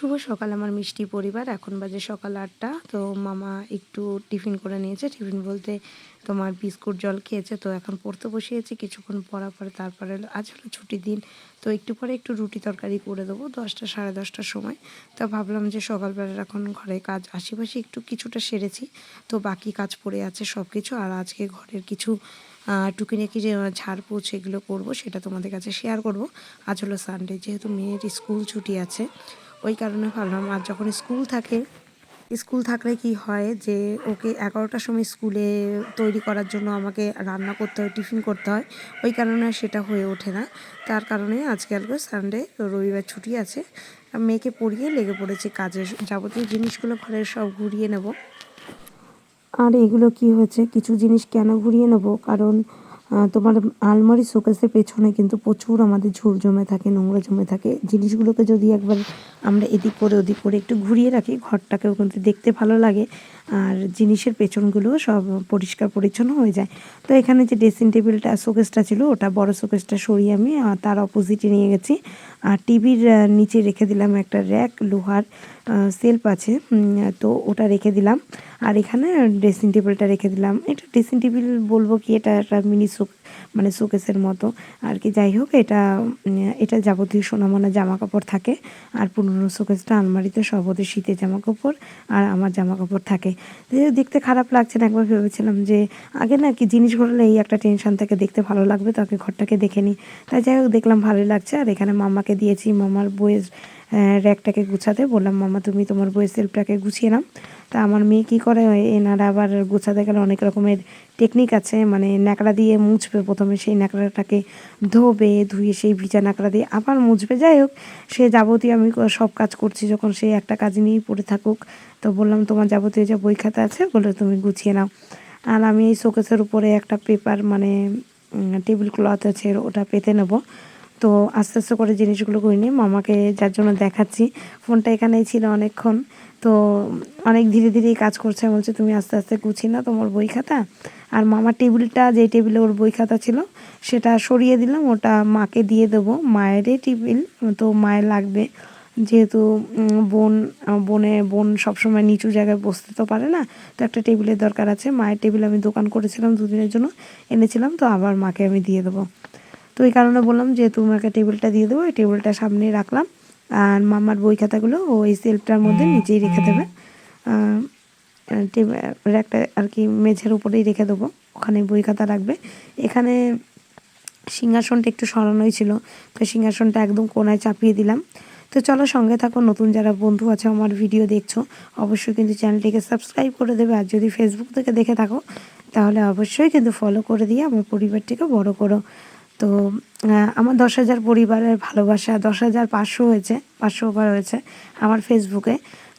শুভ সকাল আমার মিষ্টি পরিবার। এখন বাজে সকাল আটটা। তো মামা একটু টিফিন করে নিয়েছে। টিফিন বলতে তোমার বিস্কুট জল খেয়েছে। তো এখন পড়তে বসিয়েছি। কিছুক্ষণ পড়ার পরে তারপরে আজ হলো ছুটির দিন। তো একটু পরে একটু রুটি তরকারি করে দেবো দশটা, সাড়ে দশটার সময়। তো ভাবলাম যে সকালবেলা এখন ঘরে কাজ আশেপাশে একটু কিছুটা সেরেছি। তো বাকি কাজ পড়ে আছে সব কিছু আর আজকে ঘরের কিছু টুকিনাকি যে ঝাড় ঝাড়পোছ এগুলো করব সেটা তোমাদের কাছে শেয়ার করব। আজ হলো সানডে যেহেতু মেয়ের স্কুল ছুটি আছে। ওই কারণে ভাবলাম, আর যখন স্কুল থাকে, স্কুল থাকলে কি হয় যে, ওকে এগারোটার সময় স্কুলে তৈরি করার জন্য আমাকে রান্না করতে হয়, টিফিন করতে হয়। ওই কারণে সেটা হয়ে ওঠে না। তার কারণে আজকে আজকে সানডে রবিবার ছুটি আছে। মেয়েকে পড়িয়ে লেগে পড়েছি কাজের যাবতীয় জিনিসগুলো ঘরের সব ঘুরিয়ে নেব। আর এগুলো কি হয়েছে? কিছু জিনিস কেন ঘুরিয়ে নেব? কারণ তোমার আলমারি শোকেসের পেছনে কিন্তু প্রচুর আমাদের ঝুল জমে থাকে, নোংরা জমে থাকে। জিনিসগুলোকে যদি একবার আমরা এদিক করে ওদিক করে একটু ঘুরিয়ে রাখি, ঘরটাকেও কিন্তু দেখতে ভালো লাগে। আর জিনিসের পেছনগুলো সব পরিষ্কার পরিচ্ছন্ন হয়ে যায়। তো এখানে যে ড্রেসিং টেবিলটা, শোকেসটা ছিল, ওটা বড় শোকেসটা সরিয়ে আমি তার অপোজিটে নিয়ে গেছি। আর টিভির নিচে রেখে দিলাম একটা র্যাক লোহার। সেলফ আছে। তো ওটা রেখে দিলাম। আর এখানে ড্রেসিং টেবিলটা রেখে দিলাম। এটা ড্রেসিং টেবিল বলব কি, এটা একটা মিনি শোক মানে শোকেসের মতো। আর কি, যাই হোক, এটা এটা যাবতীয় সোনামানা জামা কাপড় থাকে। আর পুরনো শোকেসটা আলমারিতে সব শীতের জামা কাপড় আর আমার জামা কাপড় থাকে দেখতে খারাপ লাগছে না, একবার ভেবেছিলাম যে আগে না কি জিনিস ঘুরলে এই একটা টেনশন থাকে, দেখতে ভালো লাগবে, তো তাকে ঘরটাকে দেখে নিই। তাই যাই হোক, দেখলাম ভালোই লাগছে। আর এখানে মামাকে দিয়েছি, মামার বইয়ের র্যাকটাকে গুছাতে। বললাম, মামা, তুমি তোমার বইয়ের সেলফটাকে গুছিয়ে নাও। তা আমার মেয়ে কী করে? এনারা আবার গোছাতে গেলে অনেক রকমের টেকনিক আছে। মানে ন্যাকড়া দিয়ে মুছবে প্রথমে, সেই ন্যাকড়াটাকে ধোবে, ধুয়ে সেই ভিজা ন্যাকড়া দিয়ে আবার মুছবে। যাই হোক, সে যাবতীয় আমি সব কাজ করছি। যখন সে একটা কাজ নিয়েই পড়ে থাকুক, তো বললাম, তোমার যাবতীয় যে বই খাতা আছে, ওগুলো তুমি গুছিয়ে নাও। আর আমি এই শোকেসের উপরে একটা পেপার মানে টেবিল ক্লথ আছে, ওটা পেতে নেব। তো আস্তে আস্তে করে জিনিসগুলো করে নিয়ে মামাকে যার জন্য দেখাচ্ছি। ফোনটা এখানেই ছিল অনেকক্ষণ। তো অনেক ধীরে ধীরেই কাজ করছে। বলছে, তুমি আস্তে আস্তে গুছিয়ে না তোমার বই খাতা। আর মামার টেবিলটা, যে টেবিলে ওর বই খাতা ছিল, সেটা সরিয়ে দিলাম। ওটা মাকে দিয়ে দেবো। মায়েরই টেবিল, তো মায়ের লাগবে। যেহেতু বোন, বোনে, বোন সবসময় নিচু জায়গায় বসতে তো পারে না, তো একটা টেবিলের দরকার আছে। মায়ের টেবিল আমি দোকান করেছিলাম দুদিনের জন্য, এনেছিলাম। তো আবার মাকে আমি দিয়ে দেবো। তো এই কারণে বললাম যে তোমাকে টেবিলটা দিয়ে দেবো এই টেবিলটা সামনে রাখলাম। আর মামার বই খাতাগুলো ওই সেলফটার মধ্যে নিচেই রেখে দেবে। একটা আর কি মেঝের উপরেই রেখে দেবো ওখানে বই খাতা রাখবে। এখানে সিংহাসনটা একটু সরানোই ছিল তো সিংহাসনটা একদম কোনায় চাপিয়ে দিলাম। তো চলো সঙ্গে থাকো নতুন যারা বন্ধু আছে আমার ভিডিও দেখছ অবশ্যই কিন্তু চ্যানেলটিকে সাবস্ক্রাইব করে দেবে। আর যদি ফেসবুক থেকে দেখে থাকো তাহলে অবশ্যই কিন্তু ফলো করে দিয়ে আমার পরিবারটিকে বড় করো। তো আমার দশ হাজার পরিবারের ভালোবাসা দশ হাজার পাঁচশো হয়েছে, পাঁচশো ওভার হয়েছে আমার ফেসবুকে।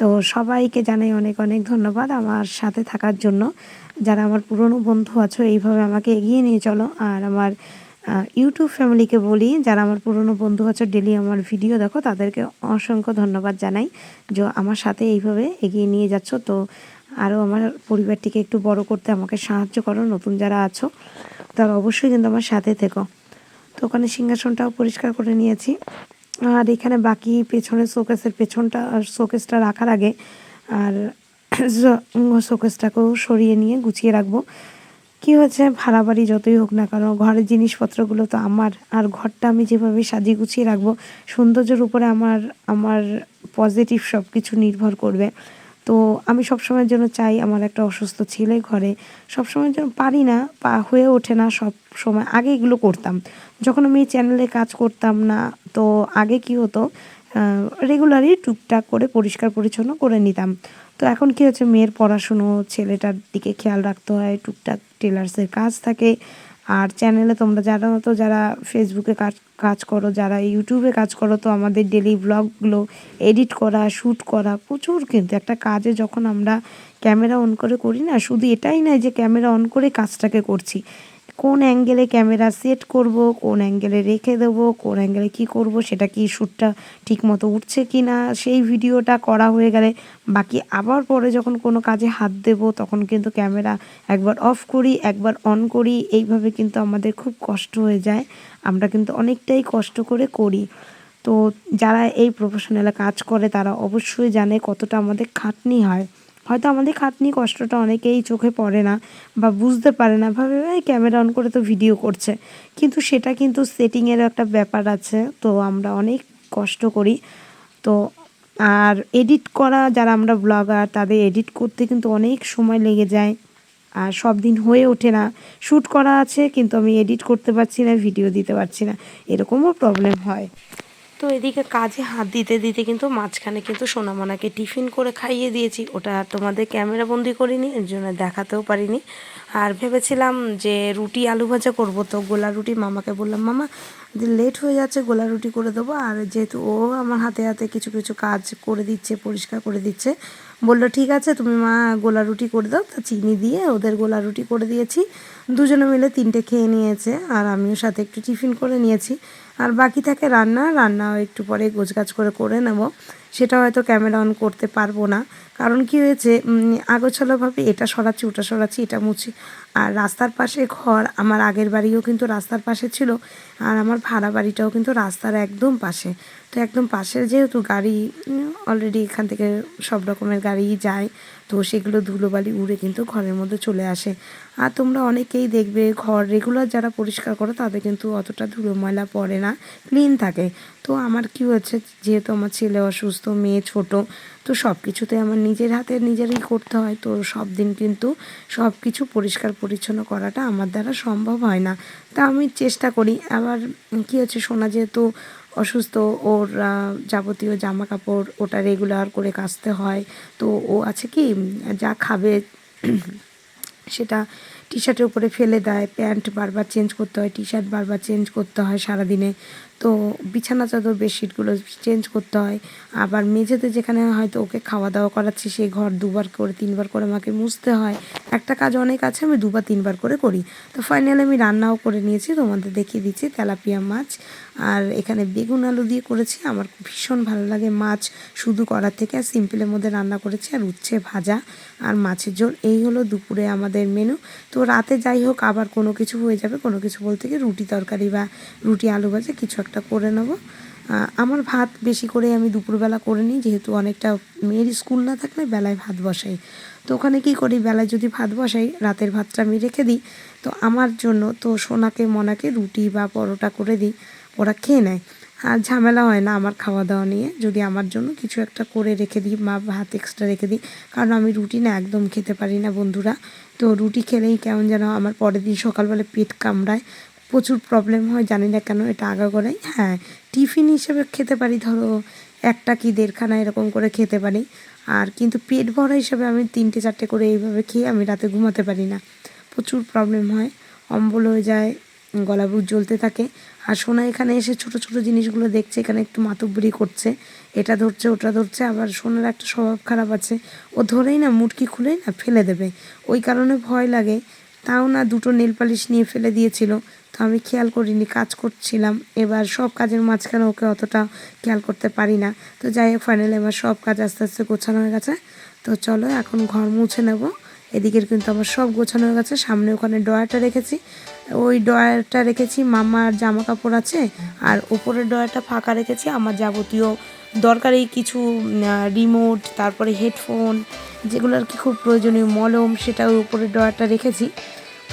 তো সবাইকে জানাই অনেক অনেক ধন্যবাদ আমার সাথে থাকার জন্য। যারা আমার পুরনো বন্ধু আছো, এইভাবে আমাকে এগিয়ে নিয়ে চলো। আর আমার ইউটিউব ফ্যামিলিকে বলি, যারা আমার পুরনো বন্ধু আছো, ডেলি আমার ভিডিও দেখো, তাদেরকে অসংখ্য ধন্যবাদ জানাই যে আমার সাথে এইভাবে এগিয়ে নিয়ে যাচ্ছ। তো আরও আমার পরিবারটিকে একটু বড় করতে আমাকে সাহায্য করো, নতুন যারা আছো, তারা অবশ্যই কিন্তু আমার সাথে থেকো। তো ওখানে সিংহাসনটাও পরিষ্কার করে নিয়েছি। আর এখানে বাকি পেছনের শোকেসের পেছনটা আর শোকেসটা রাখার আগে আর শোকেসটাকেও সরিয়ে নিয়ে গুছিয়ে রাখব। কি হচ্ছে ভাড়া বাড়ি যতই হোক না কারণ ঘরের জিনিসপত্রগুলো তো আমার। আর ঘরটা আমি যেভাবে সাজিয়ে গুছিয়ে রাখব, সৌন্দর্যের উপরে আমার আমার পজিটিভ সব কিছু নির্ভর করবে। তো আমি সবসময়ের জন্য চাই আমার একটা অসুস্থ ছেলে ঘরে। সবসময়ের জন্য পারি না, পা হয়ে ওঠে না সব সময়। আগে এগুলো করতাম। যখন আমি চ্যানেলে কাজ করতাম না, তো আগে কি হতো রেগুলারই টুকটাক করে পরিষ্কার পরিচ্ছন্ন করে নিতাম। তো এখন কি হচ্ছে, মেয়ের পড়াশুনো, ছেলেটার দিকে খেয়াল রাখতে হয়, টুকটাক টেলার্সের কাজ থাকে। আর চ্যানেলে তোমরা যারা তো যারা ফেসবুকে কাজ কাজ করো, যারা ইউটিউবে কাজ করো, তো আমাদের ডেলি ব্লগগুলো এডিট করা শ্যুট করা প্রচুর কিন্তু একটা কাজে যখন আমরা ক্যামেরা অন করে করি না, শুধু এটাই নয় যে ক্যামেরা অন করে কাজটাকে করছি। কোন অ্যাঙ্গেলে ক্যামেরা সেট করব, কোন অ্যাঙ্গেলে রেখে দেবো, কোন অ্যাঙ্গেলে কি করব, সেটা কি শ্যুটটা ঠিক মতো উঠছে কি না সেই ভিডিওটা করা হয়ে গেলে বাকি আবার পরে যখন কোনো কাজে হাত দেব, তখন কিন্তু ক্যামেরা একবার অফ করি, একবার অন করি, এইভাবে কিন্তু আমাদের খুব কষ্ট হয়ে যায়। আমরা কিন্তু অনেকটাই কষ্ট করে করি। তো যারা এই প্রফেশনালে কাজ করে, তারা অবশ্যই জানে কতটা আমাদের খাটনি হয়। হয়তো আমাদের খাটনি কষ্টটা অনেকেই চোখে পড়ে না বা বুঝতে পারে না, ভাবে ক্যামেরা অন করে তো ভিডিও করছে। কিন্তু সেটা কিন্তু সেটিংয়েরও একটা ব্যাপার আছে, তো আমরা অনেক কষ্ট করি। তো আর এডিট করা, যারা আমরা ব্লগার তাদের এডিট করতে কিন্তু অনেক সময় লেগে যায়। আর সব দিন হয়ে ওঠে না। শ্যুট করা আছে, কিন্তু আমি এডিট করতে পারছি না ভিডিও দিতে পারছি না। এরকমও প্রবলেম হয়। এদিকে কাজে হাত দিতে দিতে কিন্তু মাঝখানে কিন্তু সোনামানাকে টিফিন করে খাইয়ে দিয়েছি। ওটা তোমাদের ক্যামেরা বন্দি করিনি, এর জন্য দেখাতেও পারিনি। আর ভেবেছিলাম যে রুটি আলু ভাজা করব, তো গোলা রুটি মামাকে বললাম, মামা লেট হয়ে যাচ্ছে, গোলা রুটি করে দেবো। আর যেহেতু ও আমার হাতে হাতে কিছু কিছু কাজ করে দিচ্ছে, পরিষ্কার করে দিচ্ছে, বলল, ঠিক আছে, তুমি মা গোলা রুটি করে দাও। তা চিনি দিয়ে ওদের গোলা রুটি করে দিয়েছি। দুজনে মিলে তিনটে খেয়ে নিয়েছে, আর আমিও সাথে একটু টিফিন করে নিয়েছি। আর বাকি থাকে রান্না, রান্নাও একটু পরে গোছগাছ করে করে নেব। সেটা হয়তো ক্যামেরা অন করতে পারব না। কারণ কি হয়েছে আগোছালোভাবে এটা সরাচ্ছি, ওটা সরাচ্ছি, এটা মুছি। আর রাস্তার পাশে ঘর, আমার আগের বাড়িও কিন্তু রাস্তার পাশে ছিল। আর আমার ভাড়া বাড়িটাও কিন্তু রাস্তার একদম পাশে। তো একদম পাশের যেহেতু গাড়ি অলরেডি এখান থেকে সব রকমের গাড়িই যায়, তো সেগুলো ধুলোবালি উড়ে কিন্তু ঘরের মধ্যে চলে আসে। আর তোমরা অনেকেই দেখবে ঘর রেগুলার যারা পরিষ্কার করো তাদের কিন্তু অতটা ধুলো ময়লা পড়ে না ক্লিন থাকে। তো আমার কি হচ্ছে, যেহেতু আমার ছেলে অসুস্থ, মেয়ে ছোট, তো সব কিছুতে আমার নিজের হাতে নিজেরই করতে হয়। তো সব দিন কিন্তু সব কিছু পরিষ্কার পরিচ্ছন্ন করাটা আমার দ্বারা সম্ভব হয় না। তা আমি চেষ্টা করি। আবার কী হচ্ছে, সোনা যেহেতু অসুস্থ, ওর যাবতীয় জামা কাপড় ওটা রেগুলার করে কাচতে হয়। তো ও আছে কি, যা খাবে, সেটা টি শার্টের উপরে ফেলে দেয়, প্যান্ট বারবার চেঞ্জ করতে হয় টি শার্ট বারবার চেঞ্জ করতে হয় সারাদিনে। তো বিছানা চাদর বেডশিটগুলো চেঞ্জ করতে হয়। আবার মেঝেতে যেখানে হয়তো ওকে খাওয়া দাওয়া করাচ্ছি সেই ঘর দুবার করে, তিনবার করে আমাকে মুছতে হয়। একটা কাজ অনেক আছে, আমি দুবার, তিনবার করে করি। তো ফাইনালি আমি রান্নাও করে নিয়েছি, তোমাদের দেখিয়ে দিচ্ছি, তেলাপিয়া মাছ আর এখানে বেগুন আলু দিয়ে করেছি। আমার ভীষণ ভালো লাগে মাছ শুধু করার থেকে, আর সিম্পলের মধ্যে রান্না করেছি, আর উচ্ছে ভাজা আর মাছের ঝোল। এই হলো দুপুরে আমাদের মেনু তো রাতে যাই হোক, আবার কোনো কিছু হয়ে যাবে, কোনো কিছু বলতে গিয়ে রুটি তরকারি বা রুটি আলু ভাজা কিছু একটা করে নেব। আমার ভাত বেশি করে আমি দুপুরবেলা করে নিই, যেহেতু অনেকটা মেয়ের স্কুল না থাকলে বেলায় ভাত বসাই। তো ওখানে কী করি, বেলায় যদি ভাত বসাই, রাতের ভাতটা আমি রেখে দিই। তো আমার জন্য তো সোনাকে মনাকে রুটি বা পরোটা করে দিই, ওরা খেয়ে নেয়। আর ঝামেলা হয় না আমার খাওয়া দাওয়া নিয়ে, যদি আমার জন্য কিছু একটা করে রেখে দিই মা ভাত এক্সট্রা রেখে দিই। কারণ আমি রুটি না একদম খেতে পারি না বন্ধুরা। তো রুটি খেলেই কেমন যেন আমার পরের দিন সকালবেলা পেট কামড়ায়। প্রচুর প্রবলেম হয়, জানি না কেন এটা আগাগোড়াই। হ্যাঁ টিফিন হিসেবে খেতে পারি, ধরো একটা কি দেড়খানা এরকম করে খেতে পারি। আর কিন্তু পেট ভরা হিসাবে আমি তিনটে, চারটে করে এইভাবে খেয়ে আমি রাতে ঘুমাতে পারি না। প্রচুর প্রবলেম হয়, অম্বল হয়ে যায়, গলা বুক জ্বলতে থাকে। আর সোনা এখানে এসে ছোট ছোট জিনিসগুলো দেখছে, এখানে একটু মাতব্বরি করছে। এটা ধরছে, ওটা ধরছে, আবার সোনার একটা স্বভাব খারাপ আছে। ও ধরেই না মুটকি খুলেই না ফেলে দেবে। ওই কারণে ভয় লাগে। তাও না দুটো নেল পালিশ নিয়ে ফেলে দিয়েছিল। তো আমি খেয়াল করিনি, কাজ করছিলাম। এবার সব কাজের মাঝখানে ওকে অতটা খেয়াল করতে পারি না। তো যাই হোক ফাইনালি আমার সব কাজ আস্তে আস্তে গোছানো হয়ে গেছে। তো চলো এখন ঘর মুছে নেব। এদিকের কিন্তু আমার সব গোছানো হয়ে গেছে। সামনে ওখানে ডয়ারটা রেখেছি। ওই ডয়ারটা রেখেছি, মামার জামা কাপড় আছে। আর ওপরের ডয়ারটা ফাঁকা রেখেছি। আমার যাবতীয় দরকারি কিছু রিমোট তারপরে হেডফোন যেগুলো আর কি খুব প্রয়োজনীয়, মলম সেটা ওই উপরের ডয়ারটা রেখেছি।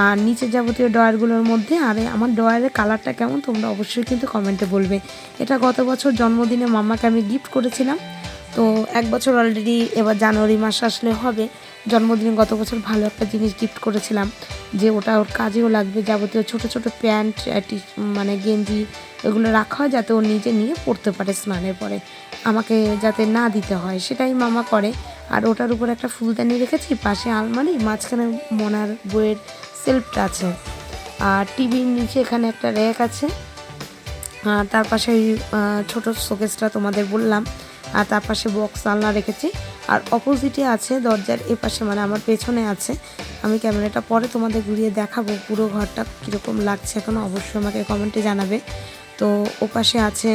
আর নিচে যাবতীয় ডয়ারগুলোর মধ্যে, আর আমার ডয়ারের কালারটা কেমন তোমরা অবশ্যই কিন্তু কমেন্টে বলবে। এটা গত বছর জন্মদিনে মামাকে আমি গিফট করেছিলাম। তো এক বছর অলরেডি এবার জানুয়ারি মাস আসলে হবে। জন্মদিনে গত বছর ভালো একটা জিনিস গিফট করেছিলাম, যে ওটা ওর কাজেও লাগবে। যাবতীয় ছোট ছোট প্যান্ট মানে গেঞ্জি এগুলো রাখা হয় যাতে ও নিজে নিয়ে পড়তে পারে স্নানের পরে। আমাকে যাতে না দিতে হয়, সেটাই মামা করে। আর ওটার উপর একটা ফুলদানি রেখেছি, পাশে আলমারি, মাঝখানে মনার বইয়ের সেলফটা আছে। আর টিভির নিচে এখানে একটা র্যাক আছে। আর তার পাশে ওই ছোটো শোকেসটা তোমাদের বললাম। আর তার পাশে বক্স, আলনা রেখেছি। আর অপোজিটে আছে দরজার এ পাশে মানে আমার পেছনে আছে। আমি ক্যামেরাটা পরে তোমাদের ঘুরিয়ে দেখাবো পুরো ঘরটা কীরকম লাগছে এখন। অবশ্যই আমাকে কমেন্টে জানাবে। তো ও পাশে আছে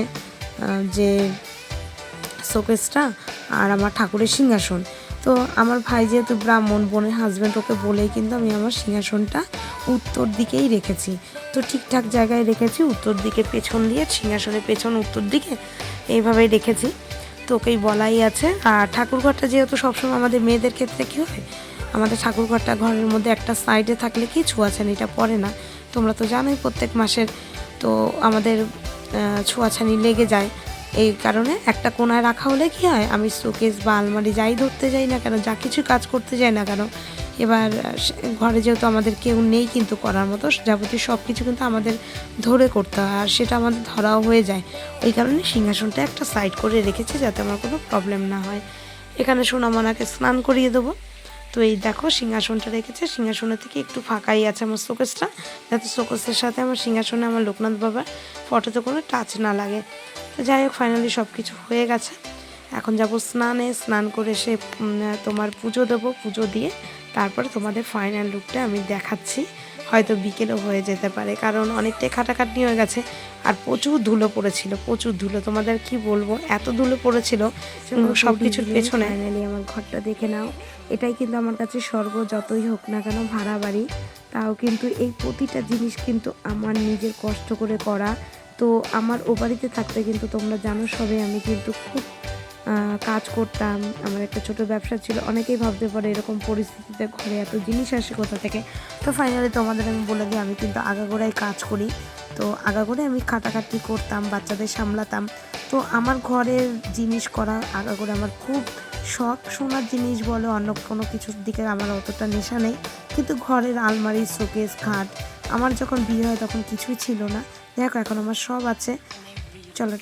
যে শোকেসটা আর আমার ঠাকুরের সিংহাসন। তো আমার ভাই যেহেতু ব্রাহ্মণ, বোনের হাজব্যান্ড ওকে বলেই কিন্তু আমি আমার সিংহাসনটা উত্তর দিকেই রেখেছি। তো ঠিকঠাক জায়গায় রেখেছি, উত্তর দিকে পেছন দিয়ে, সিংহাসনের পেছন উত্তর দিকে এইভাবেই রেখেছি। তোকেই বলাই আছে। আর ঠাকুরঘরটা যেহেতু সবসময় আমাদের মেয়েদের ক্ষেত্রে কী হয়, আমাদের ঠাকুরঘরটা ঘরের মধ্যে একটা সাইডে থাকলে কি ছোঁয়াছানিটা পড়ে না? তোমরা তো জানোই প্রত্যেক মাসের তো আমাদের ছোঁয়াছানি লেগে যায়। এই কারণে একটা কোনায় রাখা হলে কি হয়, আমি শোকেস বা আলমারি যাই ধরতে যাই না কেন, যা কিছু কাজ করতে যাই না কেন, এবার ঘরে যেহেতু আমাদের কেউ নেই কিন্তু করার মতো, যাবতীয় সব কিছু কিন্তু আমাদের ধরে করতে হয়, আর সেটা আমাদের ধরাও হয়ে যায়। ওই কারণে সিংহাসনটা একটা সাইড করে রেখেছি যাতে আমার কোনো প্রবলেম না হয়। এখানে সোনামনাকে স্নান করিয়ে দেবো। তো এই দেখো, সিংহাসনটা রেখেছে সিংহাসনের থেকে একটু ফাঁকাই আছে আমার শোকেসটা। যাতে শোকেসের সাথে আমার সিংহাসনে আমার লোকনাথ বাবার ফটোতে কোনো টাচ না লাগে। তো যাই হোক ফাইনালি সব কিছু হয়ে গেছে। এখন যাব স্নানে। স্নান করে সে তোমার পুজো দেবো, পুজো দিয়ে তারপরে তোমাদের ফাইনাল লুকটা আমি দেখাচ্ছি। হয়তো বিকেলও হয়ে যেতে পারে। কারণ অনেকটাই খাটাখাটনি হয়ে গেছে আর প্রচুর ধুলো পড়েছিল প্রচুর ধুলো। তোমাদের কি বলব? এত ধুলো পড়েছিল সব কিছুর পেছনে। ফাইনালি আমার ঘরটা দেখে নাও। এটাই কিন্তু আমার কাছে স্বর্গ যতই হোক না কেন ভাড়া বাড়ি। তাও কিন্তু এই প্রতিটা জিনিস কিন্তু আমার নিজের কষ্ট করে করা। তো আমার ও বাড়িতে থাকতে কিন্তু তোমরা জানো সবে আমি কিন্তু খুব কাজ করতাম। আমার একটা ছোট ব্যবসা ছিল। অনেকেই ভাবতে পারে এরকম পরিস্থিতিতে ঘরে এত জিনিস আসে কোথা থেকে। তো ফাইনালি তোমাদের আমি বলে দিই, আমি কিন্তু আগাগোড়াই কাজ করি। তো আগাগোড়াই আমি খাটাখাটি করতাম, বাচ্চাদের সামলাতাম। তো আমার ঘরের জিনিস করা আগাগোড়া আমার খুব শখ। সোনার জিনিস বলো, অন্য কোনো কিছুর দিকে আমার অতটা নেশা নেই। কিন্তু ঘরের আলমারি, শোকেস, খাট, আমার যখন বিয়ে হয় তখন কিছুই ছিল না। দেখো, এখন আমার সব আছে। চলো